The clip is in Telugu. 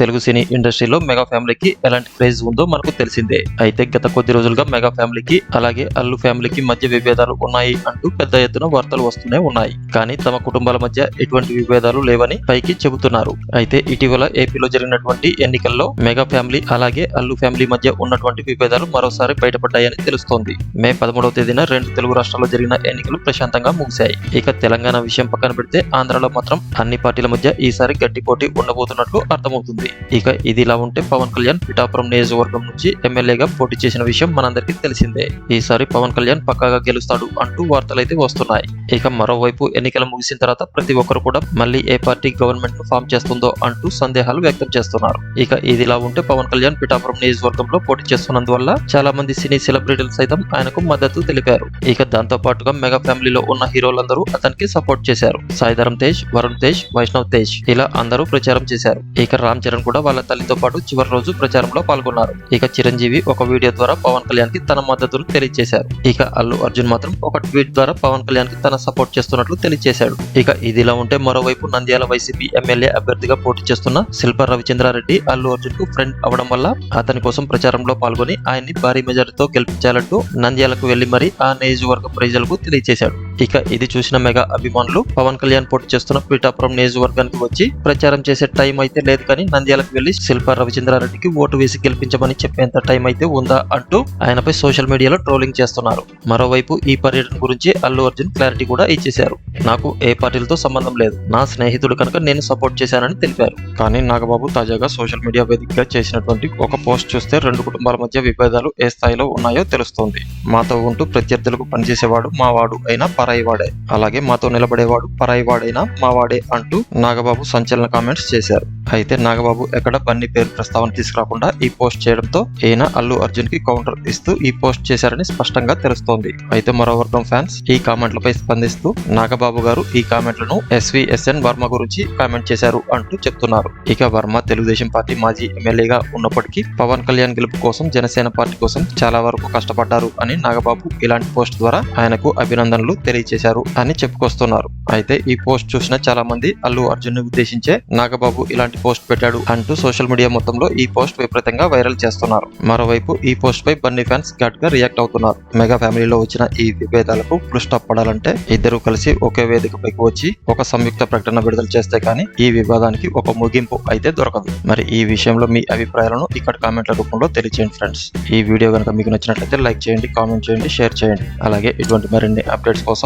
తెలుగు సినీ ఇండస్ట్రీలో మెగా ఫ్యామిలీకి ఎలాంటి క్రేజ్ ఉందో మనకు తెలిసిందే. అయితే గత కొద్ది రోజులుగా మెగా ఫ్యామిలీకి అలాగే అల్లు ఫ్యామిలీకి మధ్య విభేదాలు ఉన్నాయి అంటూ పెద్ద ఎత్తున వార్తలు వస్తూనే ఉన్నాయి. కానీ తమ కుటుంబాల మధ్య ఎటువంటి విభేదాలు లేవని పైకి చెబుతున్నారు. అయితే ఇటీవల ఏపీలో జరిగినటువంటి ఎన్నికల్లో మెగా ఫ్యామిలీ అలాగే అల్లు ఫ్యామిలీ మధ్య ఉన్నటువంటి విభేదాలు మరోసారి బయటపడ్డాయని తెలుస్తోంది. మే పదమూడవ తేదీన రెండు తెలుగు రాష్ట్రాల్లో జరిగిన ఎన్నికలు ప్రశాంతంగా ముగిశాయి. ఇక తెలంగాణ విషయం పక్కన పెడితే ఆంధ్రలో మాత్రం అన్ని పార్టీల మధ్య ఈసారి గట్టి పోటీ ఉండబోతున్నట్లు అర్థమవుతుంది. ఇక ఇది ఇలా ఉంటే పవన్ కళ్యాణ్ పిఠాపురం నియోజకవర్గం నుంచి ఎమ్మెల్యేగా పోటీ చేసిన విషయం మనందరికీ తెలిసిందే. ఈసారి పవన్ కళ్యాణ్ పక్కాగా గెలుస్తాడు అంటూ వార్తలైతే వస్తున్నాయి. ఇక మరోవైపు ఎన్నికలు ముగిసిన తర్వాత ప్రతి ఒక్కరు కూడా మళ్ళీ ఏ పార్టీ గవర్నమెంట్ను ఫామ్ చేస్తుందో అంటూ సందేహాలు వ్యక్తం చేస్తున్నారు. ఇక ఇదిలా ఉంటే పవన్ కళ్యాణ్ పిఠాపురం నియోజకవర్గంలో పోటీ చేస్తున్నందువల్ల చాలా మంది సినీ సెలబ్రిటీలు సైతం ఆయనకు మద్దతు తెలిపారు. ఇక దాంతో పాటుగా మెగా ఫ్యామిలీలో ఉన్న హీరోలందరూ అతనికి సపోర్ట్ చేశారు. సాయిధరం తేజ్ వరుణ్ తేజ్ వైష్ణవ్ తేజ్ ఇలా అందరూ ప్రచారం చేశారు. ఇక రామ్ చరణ్ కూడా వాళ్ళ తల్లితో పాటు చివరి రోజు ప్రచారంలో పాల్గొన్నారు. ఇక చిరంజీవి ఒక వీడియో ద్వారా పవన్ కళ్యాణ్కి తన మద్దతును తెలియజేశారు. ఇక అల్లు అర్జున్ మాత్రం ఒక ట్వీట్ ద్వారా పవన్ కళ్యాణ్కి తన సపోర్ట్ చేస్తున్నట్లు తెలియజేశాడు. ఇక ఇదిలా ఉంటే మరోవైపు నంద్యాల వైసీపీ ఎమ్మెల్యే అభ్యర్థిగా పోటీ చేస్తున్న శిల్ప రవిచంద్రారెడ్డి అల్లు అర్జున్కు ఫ్రెండ్ అవడం వల్ల అతని కోసం ప్రచారంలో పాల్గొని ఆయన్ని భారీ మెజారిటీతో గెలిపించాలంటూ నంద్యాలకు వెళ్ళి మరీ ఆ నియోజకవర్గ ప్రజలకు తెలియజేశాడు. ఇక ఇది చూసిన మెగా అభిమానులు పవన్ కళ్యాణ్ పోటీ చేస్తున్న పీఠాపురం నియోజకవర్గానికి వచ్చి ప్రచారం చేసే టైం అయితే లేదు కానీ నంద్యాలకు వెళ్ళి శిల్ప రవిచంద్రారెడ్డికి ఓటు వేసి గెలిపించమని చెప్పేంత టైం అయితే ఉందా అంటూ ఆయనపై సోషల్ మీడియాలో ట్రోలింగ్ చేస్తున్నారు. మరోవైపు ఈ పర్యటన గురించి అల్లు అర్జున్ క్లారిటీ కూడా ఇచ్చేశారు. నాకు ఏ పార్టీలతో సంబంధం లేదు. నా స్నేహితుడు కనుక నేను సపోర్ట్ చేశానని తెలిపారు. కానీ నాగబాబు తాజాగా సోషల్ మీడియా వేదికగా చేసినటువంటి ఒక పోస్ట్ చూస్తే రెండు కుటుంబాల మధ్య విభేదాలు ఏ స్థాయిలో ఉన్నాయో తెలుస్తోంది. మాతో ఉంటూ ప్రత్యర్థులకు పనిచేసేవాడు మావాడు అయినా పరాయివాడే. అలాగే మాతో నిలబడేవాడు పరాయివాడైనా మావాడే అంటూ నాగబాబు సంచలన కామెంట్స్ చేశారు. అయితే నాగబాబు ఎక్కడ బన్నీ పేరు ప్రస్తావన తీసుకురాకుండా ఈ పోస్ట్ చేయడంతో ఈయన అల్లు అర్జున్కి కౌంటర్ ఇస్తూ ఈ పోస్ట్ చేశారని స్పష్టంగా తెలుస్తోంది. అయితే మరో వర్గం ఫ్యాన్స్ ఈ కామెంట్లపై స్పందిస్తూ నాగబాబు గారు ఈ కామెంట్లను ఎస్విఎస్ఎన్ వర్మ గురించి కామెంట్ చేశారు అంటూ చెప్తున్నారు. ఇక వర్మ తెలుగుదేశం పార్టీ మాజీ ఎమ్మెల్యేగా ఉన్నప్పటికీ పవన్ కళ్యాణ్ గెలుపు కోసం జనసేన పార్టీ కోసం చాలా వరకు కష్టపడ్డారు అని నాగబాబు ఇలాంటి పోస్ట్ ద్వారా ఆయనకు అభినందనలు చేశారు అని చెప్పుకొస్తున్నారు. అయితే ఈ పోస్ట్ చూసిన చాలా మంది అల్లు అర్జున్ని ఉద్దేశించే నాగబాబు ఇలాంటి పోస్ట్ పెట్టాడు అంటూ సోషల్ మీడియా మొత్తంలో ఈ పోస్ట్ విపరీతంగా వైరల్ చేస్తున్నారు. మరోవైపు ఈ పోస్ట్ పై బన్నీ ఫ్యాన్స్ ఘాట్గా రియాక్ట్ అవుతున్నారు. మెగా ఫ్యామిలీలో వచ్చిన ఈ విభేదాలకు ఫుల్ స్టాప్ పడాలంటే ఇద్దరు కలిసి ఒకే వేదికపైకి వచ్చి ఒక సంయుక్త ప్రకటన విడుదల చేస్తే కానీ ఈ వివాదానికి ఒక ముగింపు అయితే దొరకదు. మరి ఈ విషయంలో మీ అభిప్రాయాలను ఇక్కడ కామెంట్ల రూపంలో తెలియచేయండి ఫ్రెండ్స్. ఈ వీడియో కనుక మీకు నచ్చినట్లయితే లైక్ చేయండి కామెంట్ చేయండి షేర్ చేయండి. అలాగే ఇటువంటి మరిన్ని అప్డేట్స్ కోసం